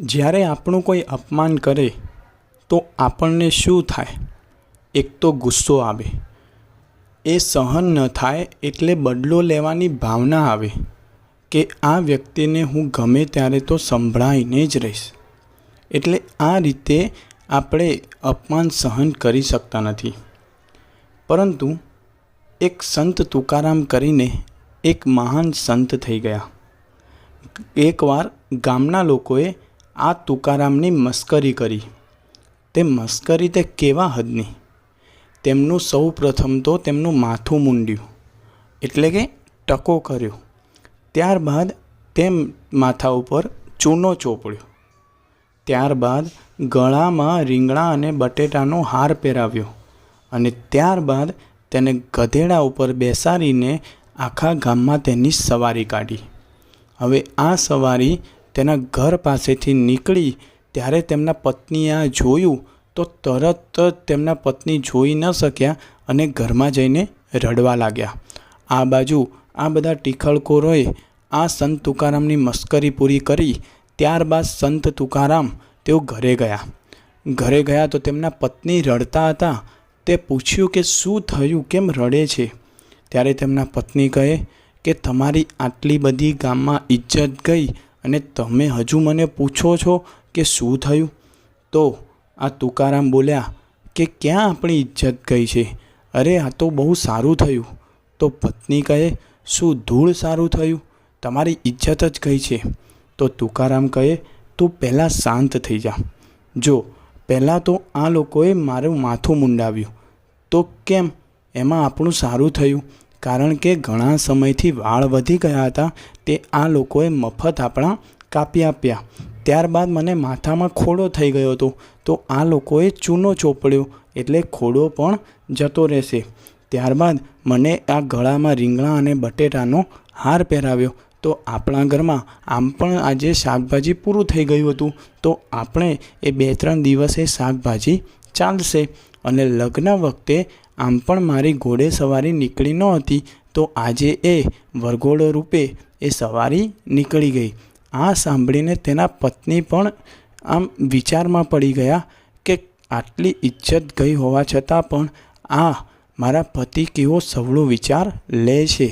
જ્યારે આપણું કોઈ અપમાન કરે, તો આપણને શું થાય? એક તો ગુસ્સો આવે. એ સહન ન થાય એટલે બદલો લેવાની ભાવના આવે કે આ વ્યક્તિને હું ગમે ત્યારે તો સંભળાઈને જ રહીશ. એટલે આ રીતે આપણે અપમાન સહન કરી શકતા નથી. પરંતુ એક સંત તુકારામ કરીને એક મહાન સંત થઈ ગયા. એકવાર ગામના લોકોએ આ તુકારામની મસ્કરી કરી. તે મસ્કરી તે કેવા હદની? તેમનું સૌ પ્રથમ તો તેમનું માથું મૂંડ્યું, એટલે કે ટકો કર્યો. ત્યારબાદ તેમ માથા ઉપર ચૂનો ચોપડ્યો. ત્યારબાદ ગળામાં રીંગણા અને બટેટાનો હાર પહેરાવ્યો અને ત્યારબાદ તેને ગધેડા ઉપર બેસાડીને આખા ગામમાં તેની સવારી કાઢી. હવે આ સવારી તેના ઘર પાસેથી નીકળી ત્યારે તેમના પત્નીએ આ જોયું તો તરત જ તેમના પત્ની જોઈ ન શક્યા અને ઘરમાં જઈને રડવા લાગ્યા. આ બાજુ આ બધા ટીખળખોરોએ આ સંત તુકારામની મસ્કરી પૂરી કરી, ત્યારબાદ સંત તુકારામ તેઓ ઘરે ગયા. ઘરે ગયા તો તેમના પત્ની રડતા હતા. તે પૂછ્યું કે શું થયું, કેમ રડે છે? ત્યારે તેમના પત્ની કહે કે તમારી આટલી બધી ગામમાં ઇજ્જત ગઈ અને તમે હજુ મને પૂછો છો કે શું થયું? તો આ તુકારામ બોલ્યા કે ક્યાં આપણી ઇજ્જત ગઈ છે? અરે, આ તો બહુ સારું થયું. તો પત્ની કહે, શું ધૂળ સારું થયું? તમારી ઇજ્જત જ ગઈ છે. તો તુકારામ કહે, તું પહેલાં શાંત થઈ જા. જો, પહેલાં તો આ લોકોએ મારું માથું મુંડાવ્યું. તો કેમ? એમાં આપણું સારું થયું. કારણ કે ઘણા સમયથી વાળ વધી ગયા હતા, તે આ લોકોએ મફત આપણા કાપી આપ્યા. ત્યારબાદ મને માથામાં ખોડો થઈ ગયો હતો, તો આ લોકોએ ચૂનો ચોપડ્યો, એટલે ખોડો પણ જતો રહેશે. ત્યારબાદ મને આ ગળામાં રીંગણા અને બટેટાનો હાર પહેરાવ્યો. તો આપણા ઘરમાં આમ પણ આજે શાકભાજી પૂરું થઈ ગયું હતું, તો આપણે એ બે ત્રણ દિવસે શાકભાજી ચાલશે. અને લગ્ન વખતે આમ પણ મારી ઘોડે સવારી નીકળી નહોતી તો આજે એ વરઘોડો રૂપે એ સવારી નીકળી ગઈ. આ સાંભળીને તેના પત્ની પણ આમ વિચારમાં પડી ગયા કે આટલી ઇજ્જત ગઈ હોવા છતાં પણ આ મારા પતિ કેવો સવળો વિચાર લે છે.